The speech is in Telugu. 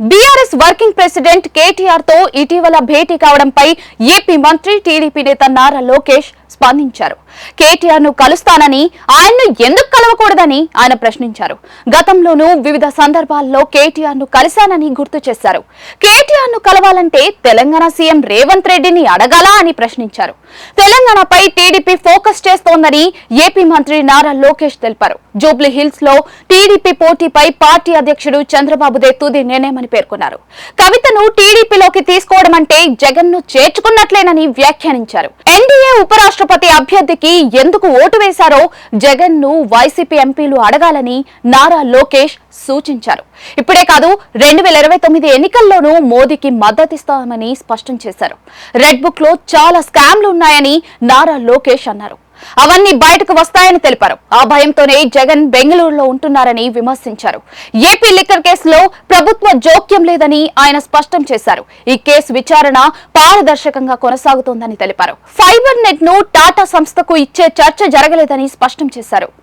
బీఆర్ఎస్ వర్కింగ్ ప్రెసిడెంట్ కేటీఆర్తో ఇటీవల భేటీ కావడంపై ఏపీ మంత్రి టీడీపీ నేత నారా లోకేష్ స్పందించారు. కేటీఆర్ను కలుస్తానని ఆయన్ను ఎందుకు కలవకూడదని ఆయన ప్రశ్నించారు. గతంలోనూ వివిధ సందర్భాల్లో కేటీఆర్ను కలిశానని గుర్తు చేశారు. కేటీఆర్ను కలవాలంటే తెలంగాణ సీఎం రేవంత్ రెడ్డిని అడగాలా అని ప్రశ్నించారు. తెలంగాణపై టీడీపీ ఫోకస్ చేస్తోందని ఏపీ మంత్రి నారా లోకేష్ తెలిపారు. జూబ్లీ హిల్స్లో టీడీపీ పోటీపై పార్టీ అధ్యక్షుడు చంద్రబాబుదే తుది నిర్ణయమని పేర్కొన్నారు. కవితను టీడీపీలోకి తీసుకోవడం అంటే జగన్ను చేర్చుకున్నట్లేనని వ్యాఖ్యానించారు. ఎన్డీఏ ఉపరాష్ట్రపతి అభ్యర్థికి ఎందుకు ఓటు వేశారో జగన్ను వైసీపీ ఎంపీలు అడగాలని నారా లోకేష్ సూచించారు. ఇప్పుడే కాదు రెండు వేల ఇరవై తొమ్మిది ఎన్నికల్లోనూ మోదీకి మద్దతిస్తామని స్పష్టం చేశారు. రెడ్ బుక్లో చాలా స్కామ్లు ఉన్నాయని నారా లోకేష్ అన్నారు. అవన్నీ బయటకు వస్తాయని తెలిపారు. ఆ భయంతోనే జగన్ బెంగళూరులో ఉంటున్నారని విమర్శించారు. ఏపీ లిక్కర్ కేసులో ప్రభుత్వ జోక్యం లేదని ఆయన స్పష్టం చేశారు. ఈ కేసు విచారణ పారదర్శకంగా కొనసాగుతోందని తెలిపారు. ఫైబర్ నెట్ను టాటా సంస్థకు ఇచ్చే చర్చ జరగలేదని స్పష్టం చేశారు.